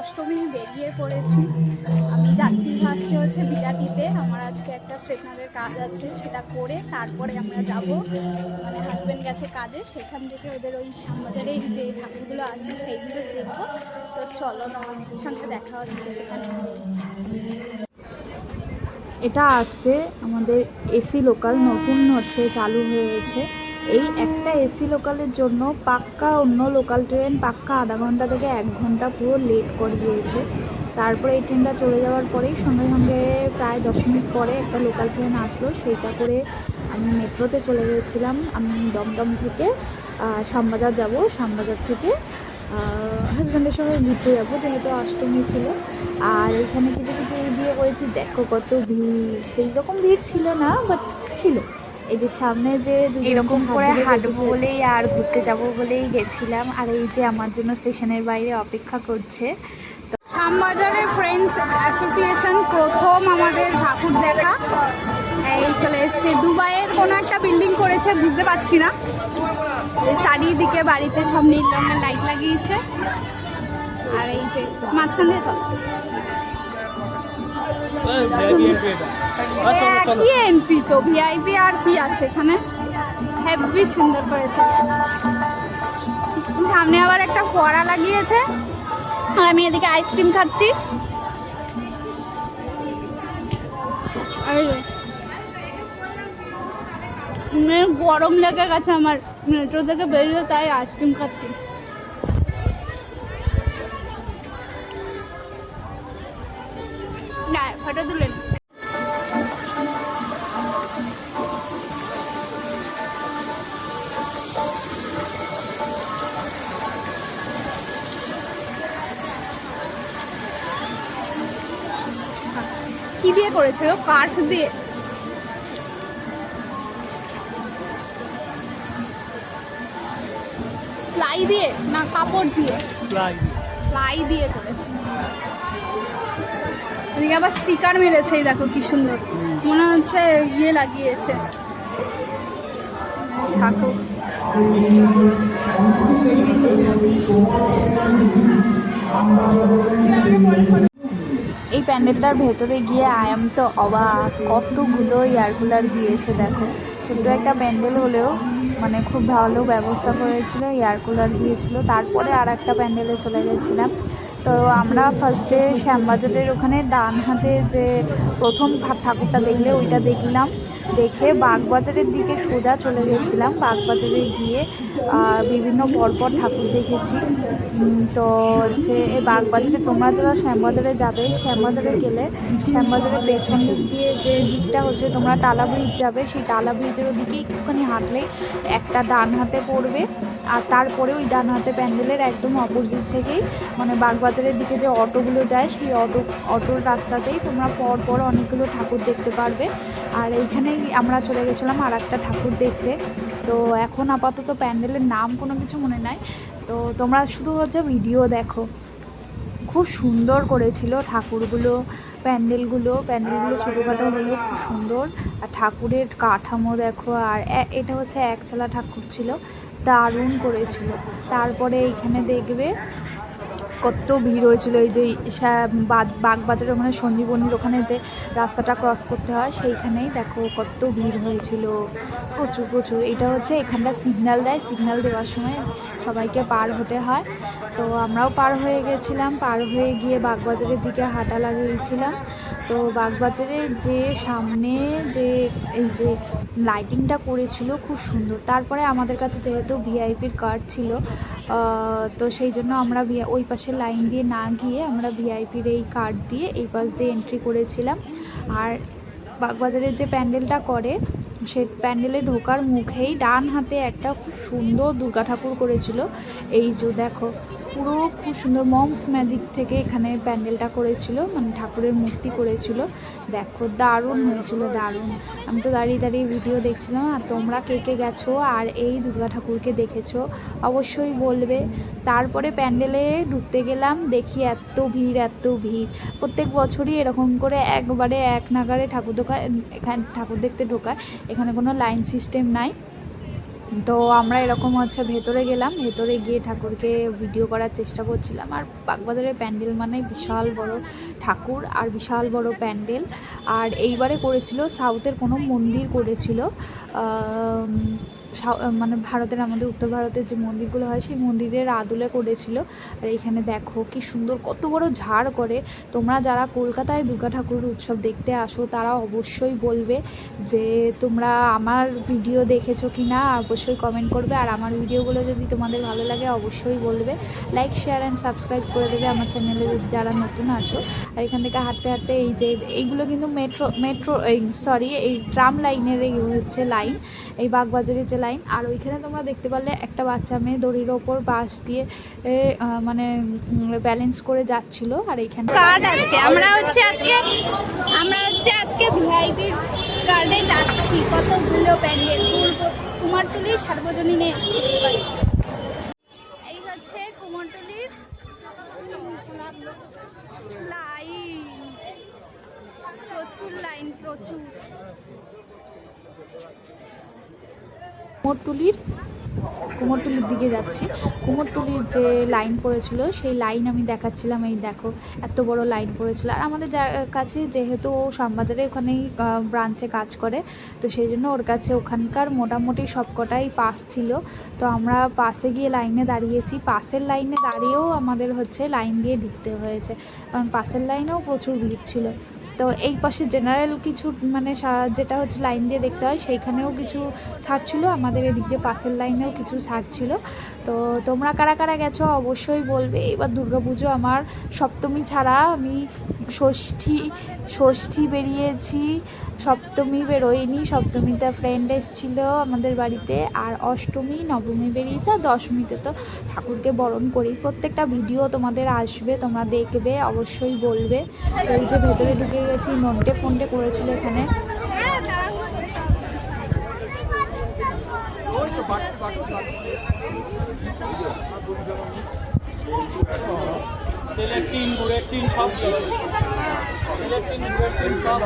অষ্টমী বেরিয়ে পড়েছি। আমি যাচ্ছি ফার্স্টে হচ্ছে বিরাটিতে। আমার আজকে একটা স্ট্রেটনারের কাজ আছে, সেটা করে তারপরে আমরা যাব। মানে হাজব্যান্ড গেছে কাজে, সেখান থেকে ওদের ওই শ্যামবাজারে যে ঠাকুরগুলো আছে, সেইগুলো দেখব। তো চলো তোমাদের সঙ্গে দেখা হচ্ছে সেখানে। এটা আসছে আমাদের এসি লোকাল নতুন হচ্ছে, চালু হয়েছে। এই একটা এসি লোকালের জন্য পাক্কা অন্য লোকাল ট্রেন পাক্কা আধা ঘণ্টা থেকে এক ঘণ্টা পুরো লেট করে দিয়েছে। তারপরে এই ট্রেনটা চলে যাওয়ার পরেই সঙ্গে সঙ্গে প্রায় দশ মিনিট পরে একটা লোকাল ট্রেন আসলো। সেইটা করে আমি মেট্রোতে চলে গিয়েছিলাম আমি দমদম থেকে শ্যামবাজার যাব। শ্যামবাজার থেকে হাজব্যান্ডের সঙ্গে ঘুরতে যাব, যেহেতু অষ্টমী ছিল। আর এখানে কিছু কিছু দিয়ে করেছি। দেখো কত ভিড়। সেই রকম ভিড় ছিল না বাট ছিল। এই যে সামনে যে এরকম করে হাঁটবো বলেই আর ঘুরতে যাব বলেই গেছিলাম আর এই যে আমার জন্য স্টেশনের বাইরে অপেক্ষা করছে। শ্যামবাজারে ফ্রেন্ডস অ্যাসোসিয়েশন প্রথম আমাদের ঠাকুর দেখা। এই চলে এসছে। দুবাইয়ের কোনো একটা বিল্ডিং করেছে বুঝতে পারছি না। চারিদিকে বাড়িতে সব নীল রঙের লাইট লাগিয়েছে। আর এই যে মাঝখান দিয়ে এন্ট্রি তো ভিআইপি আর কি আছে এখানে? হেভি সুন্দর করেছে। সামনে আবার একটা ফোয়ারা লাগিয়েছে। আর আমি এদিকে আইসক্রিম খাচ্ছি। মানে গরম লেগে গেছে আমার। মেট্রো থেকে বেরিয়ে তাই আইসক্রিম খাচ্ছি। দিয়ে করেছে গো কাঠ দিয়ে। প্লাই দিয়ে না কাপড় দিয়ে? প্লাই দিয়ে। করেছে। এদিকে আবার স্টিকার মেরেছে দেখো কি সুন্দর। মনে হচ্ছে ইয়ে লাগিয়েছে। ঠাকুর। এই প্যান্ডেলটার ভেতরে গিয়ে আয়াম তো অবাক। কতগুলো এয়ার কুলার দিয়েছে, দেখো। ছোট্ট একটা প্যান্ডেল হলেও মানে খুব ভালো ব্যবস্থা করেছিল, এয়ার কুলার দিয়েছিল। তারপরে আর একটা প্যান্ডেলে চলে গেছিলাম। তো আমরা ফার্স্টে শ্যামবাজারের ওখানে ডান হাতে যে প্রথম ঠাকুরটা দেখলে ওইটা দেখলাম। দেখে বাগবাজারের দিকে সোজা চলে গেছিলাম। বাগবাজারে গিয়ে বিভিন্ন পরপর ঠাকুর দেখেছি। তো হচ্ছে এই বাগবাজারে তোমরা যারা শ্যামবাজারে যাবে, শ্যামবাজারে গেলে শ্যামবাজারের পেছন দিক দিয়ে যে দিকটা হচ্ছে তোমরা টালা ব্রিজ যাবে, সেই টালা ব্রিজের ওদিকে একটুখানি হাঁটলেই একটা ডান হাতে পড়বে আর তারপরে ওই ডান হাতে প্যান্ডেলের একদম অপোজিট থেকেই মানে বাগবাজারের দিকে যে অটোগুলো যায়, সেই অটো, অটোর রাস্তাতেই তোমরা পর পর অনেকগুলো ঠাকুর দেখতে পারবে। আর এইখানেই আমরা চলে গেছিলাম আর একটা ঠাকুর দেখতে। তো এখন আপাতত প্যান্ডেলের নাম কোনো কিছু মনে নাই। তো তোমরা শুধু হচ্ছে ভিডিও দেখো। খুব সুন্দর করেছিল ঠাকুরগুলো, প্যান্ডেলগুলো। প্যান্ডেলগুলো ছোটোখাটো হলেও খুব সুন্দর। আর ঠাকুরের কাঠামো দেখো, আর এটা হচ্ছে একচালা ঠাকুর ছিল। দারুণ করেছিল। তারপরে এইখানে দেখবে কত ভিড় হয়েছিল, এই যে শ্যা- বাগ- বাগবাজারের ওখানে সঞ্জীবনীর ওখানে যে রাস্তাটা ক্রস করতে হয়, সেইখানেই দেখো কত ভিড় হয়েছিল। প্রচুর প্রচুর। এটা হচ্ছে এখানটা সিগন্যাল দেয় সিগন্যাল দেওয়ার সময় সবাইকে পার হতে হয়। তো আমরাও পার হয়ে গেছিলাম, পার হয়ে গিয়ে বাগবাজারের দিকে হাঁটা লাগিয়েছিলাম। তো বাগবাজারের যে সামনে যে এই যে লাইটিংটা করেছিল খুব সুন্দর। তারপরে আমাদের কাছে যেহেতু ভিআইপির কার্ড ছিল তো সেই জন্য আমরা ওই পাশে লাইন দিয়ে না গিয়ে আমরা ভিআইপির এই কার্ড দিয়ে এই পাশ দিয়ে এন্ট্রি করেছিলাম। আর বাগবাজারের যে প্যান্ডেলটা করে সে প্যান্ডেলে ঢোকার মুখেই ডান হাতে একটা খুব সুন্দর দুর্গা ঠাকুর করেছিল। এই যে দেখো, পুরো খুব সুন্দর মমস ম্যাজিক থেকে এখানে প্যান্ডেলটা করেছিল মানে ঠাকুরের মূর্তি করেছিল। দেখো, দারুণ হয়েছিল, দারুণ। আমি তো দাঁড়িয়ে দাঁড়িয়ে ভিডিও দেখছিলাম, আর তোমরা কে কে গেছো আর এই দুর্গা ঠাকুরকে দেখেছ, অবশ্যই বলবে। তারপরে প্যান্ডেলে ঢুকতে গেলাম, দেখি এত ভিড় এত ভিড়। প্রত্যেক বছরই এরকম করে একবারে এক নাগারে ঠাকুর ঢোকায় এখানে ঠাকুর দেখতে ঢোকায়। এখানে কোনো লাইন সিস্টেম নাই। তো আমরা এরকম হচ্ছে ভেতরে গেলাম, ভেতরে গিয়ে ঠাকুরকে ভিডিও করার চেষ্টা করছিলাম। আর বাগবাজারের প্যান্ডেল মানে বিশাল বড় ঠাকুর আর বিশাল বড় প্যান্ডেল। আর এইবারে করেছিল সাউথের কোনো মন্দির করেছিল মানে ভারতের, আমাদের উত্তর ভারতের যে মন্দিরগুলো হয়, সেই মন্দিরের আদলে করেছিল। আর এখানে দেখো কি সুন্দর, কত বড় ঝাড় করে। তোমরা যারা কলকাতায় দুর্গা ঠাকুর উৎসব দেখতে আসো, তারা অবশ্যই বলবে যে তোমরা আমার ভিডিও দেখেছ কি না অবশ্যই কমেন্ট করবে। আর আমার ভিডিওগুলো যদি তোমাদের ভালো লাগে, অবশ্যই বলবে। লাইক শেয়ার অ্যান্ড সাবস্ক্রাইব করে দেবে আমার চ্যানেলে যদি যারা নতুন আছো। আর এখান থেকে হাঁটতে হাঁটতে এই যে, এইগুলো কিন্তু মেট্রো মেট্রো এই সরি এই ট্রাম লাইনের এই হচ্ছে লাইন এই বাগবাজারের যে লাইন আর ওইখানে তোমরা দেখতে পারলে একটা বাচ্চা মেয়ে দড়ির ওপর বাঁশ দিয়ে মানে ব্যালেন্স করে যাচ্ছিল, আর এইখানে কার্ড আছে। আমরা হচ্ছে আজকে, আমরা হচ্ছে আজকে ভিআইপি কার্ডে যাচ্ছি। কতগুলো প্যান্ডেল কুমারটুলি সার্বজনীনে। এই হচ্ছে কুমারটুলির লাইন প্রচুর লাইন প্রচুর। কুমোরটুলির কুমোরটুলির দিকে যাচ্ছি। কুমোরটুলির যে লাইন পড়েছিল, সেই লাইন আমি দেখাচ্ছিলাম। এই দেখো, এত বড় লাইন পড়েছিল। আর আমাদের যার কাছে যেহেতু ও শ্যামবাজারে ওখানেই ব্রাঞ্চে কাজ করে, তো সেই জন্য ওর কাছে ওখানকার মোটামুটি সবকটাই পাস ছিল। তো আমরা পাশে গিয়ে লাইনে দাঁড়িয়েছি। পাশের লাইনে দাঁড়িয়েও আমাদের হচ্ছে লাইন দিয়ে ঢুকতে হয়েছে। কারণ পাশের লাইনেও প্রচুর ভিড় ছিল। তো এই পাশে জেনারেল কিছু মানে যেটা হচ্ছে লাইন দিয়ে দেখতে হয়, সেইখানেও কিছু ছাড় ছিল, আমাদের এদিক দিয়ে পাশের লাইনেও কিছু ছাড় ছিল। তো তোমরা কারা কারা গেছো অবশ্যই বলবে। এবার দুর্গাপুজো আমার সপ্তমী ছাড়া আমি ষষ্ঠী ষষ্ঠী বেরিয়েছি, সপ্তমী বেরোয়নি, সপ্তমীতে ফ্রেন্ড এসেছিল আমাদের বাড়িতে, আর অষ্টমী, নবমী বেরিয়েছে, আর দশমীতে তো ঠাকুরকে বরণ করি। প্রত্যেকটা ভিডিও তোমাদের আসবে, তোমরা দেখবে, অবশ্যই বলবে। তো এই যে ভেতরে ঢুকে গেছি নন্টে ফোনটে করেছিল এখানে। তেলের টিন গুড়ের টিন সব তেলের টিন গুড়ের টিন সব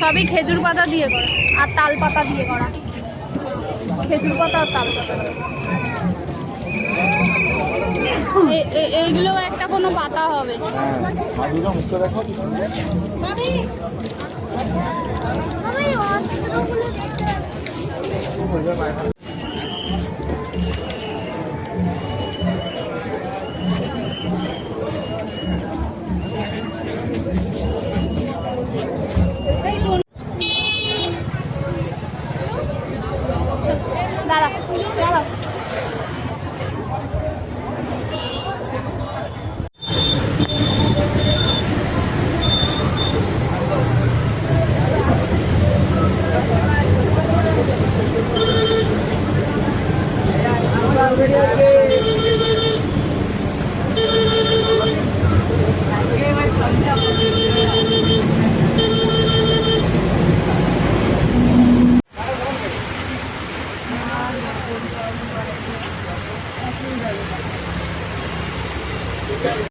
সবই খেজুর পাতা দিয়ে করা, আর তাল পাতা দিয়ে করা। খেজুর পাতা আর তাল পাতা এইগুলো একটা কোনো পাতা হবে। দাঁড়া